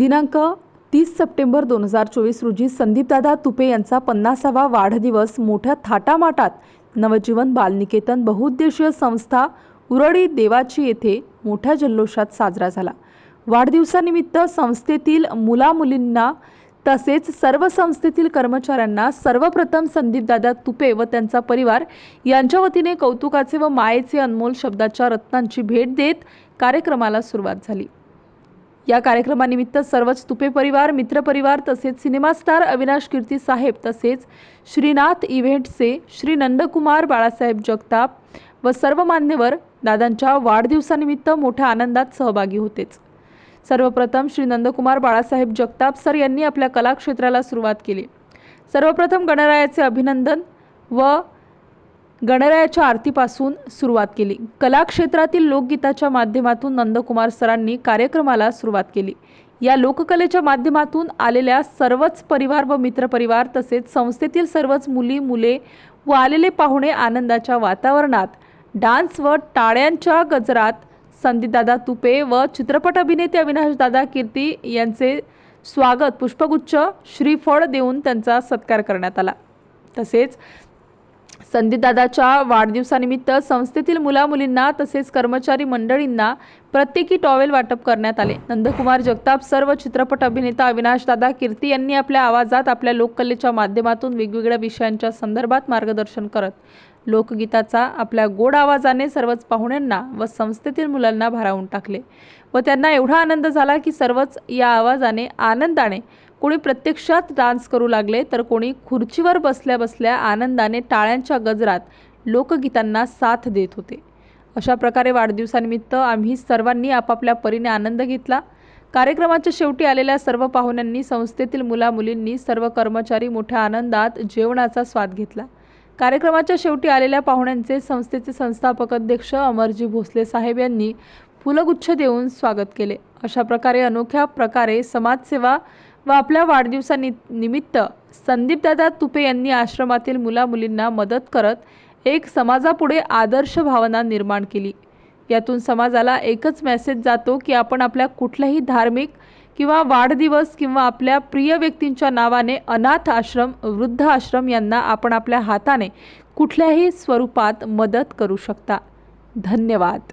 दिनांक तीस सप्टेंबर दोन हजार चोवीस रोजी संदीपदादा तुपे यांचा पन्नासावा वाढदिवस मोठ्या थाटामाटात नवजीवन बालनिकेतन बहुउद्देशीय संस्था उरळी देवाची येथे मोठ्या जल्लोषात साजरा झाला. वाढदिवसानिमित्त संस्थेतील मुलामुलींना तसेच सर्व संस्थेतील कर्मचाऱ्यांना सर्वप्रथम संदीपदादा तुपे व त्यांचा परिवार यांच्या वतीने कौतुकाचे व मायेचे अनमोल शब्दाच्या रत्नांची भेट देत कार्यक्रमाला सुरुवात झाली. या कार्यक्रमानिमित्त सर्वच तुपे परिवार मित्रपरिवार तसेच सिनेमा स्टार अविनाश कीर्ती साहेब तसेच श्रीनाथ इव्हेंटचे श्री नंदकुमार बाळासाहेब जगताप व सर्व मान्यवर दादांच्या वाढदिवसानिमित्त मोठ्या आनंदात सहभागी होतेच. सर्वप्रथम श्री नंदकुमार बाळासाहेब जगताप सर यांनी आपल्या कलाक्षेत्राला सुरुवात केली. सर्वप्रथम गणरायाचे अभिनंदन व गणरायाच्या आरतीपासून सुरुवात केली. कलाक्षेत्रातील लोकगीताच्या माध्यमातून नंदकुमार सरांनी कार्यक्रमाला सुरुवात केली. या लोककलेच्या माध्यमातून आलेल्या सर्वच परिवार व मित्रपरिवार तसेच संस्थेतील सर्वच मुली मुले व आलेले पाहुणे आनंदाच्या वातावरणात डान्स व टाळ्यांच्या गजरात संदीपदादा तुपे व चित्रपट अभिनेते अविनाशदादा कीर्ती यांचे स्वागत पुष्पगुच्छ श्रीफळ देऊन त्यांचा सत्कार करण्यात आला. तसेच संदीपदादाच्या वाढदिवसानिमित्त संस्थेतील मुलामुलींना तसेच कर्मचारी मंडळींना प्रत्येकी टॉवेल वाटप करण्यात आले. नंदकुमार जगताप सर्व चित्रपट अभिनेता अविनाशदादा कीर्ती यांनी आपल्या आवाजात आपल्या लोककलेच्या माध्यमातून वेगवेगळ्या विषयांच्या संदर्भात मार्गदर्शन करत लोकगीताचा आपल्या गोड आवाजाने सर्वच पाहुण्यांना व संस्थेतील मुलांना भारावून टाकले व त्यांना एवढा आनंद झाला की सर्वच या आवाजाने आनंदाने कोणी प्रत्यक्षात डान्स करू लागले तर कोणी खुर्चीवर बसल्या बसल्या आनंदाने टाळ्यांच्या गजरात लोकगीतांना साथ देत होते. अशा प्रकारे वाढदिवसानिमित्त आम्ही सर्वांनी आपापल्या परीने आनंद घेतला. कार्यक्रमाच्या शेवटी आलेल्या सर्व पाहुण्यांनी संस्थेतील मुलामुलींनी सर्व कर्मचारी मोठ्या आनंदात जेवणाचा स्वाद घेतला. कार्यक्रमाच्या शेवटी आलेल्या पाहुण्यांचे संस्थेचे संस्थापक अध्यक्ष अमरजी भोसले साहेब यांनी फुलगुच्छ देऊन स्वागत केले. अशा प्रकारे अनोख्या प्रकारे समाजसेवा व आपल्या वाढदिवसानिमित्त संदीपदादा तुपे यांनी आश्रमातील मुलामुलींना मदत करत एक समाजापुढे आदर्श भावना निर्माण केली. यातून समाजाला एकच मेसेज जातो की आपण आपल्या कुठल्याही धार्मिक किंवा वाढदिवस किंवा आपल्या प्रिय व्यक्तींच्या नावाने अनाथ आश्रम वृद्ध आश्रम यांना आपण आपल्या हाताने कुठल्याही स्वरूपात मदत करू शकता. धन्यवाद.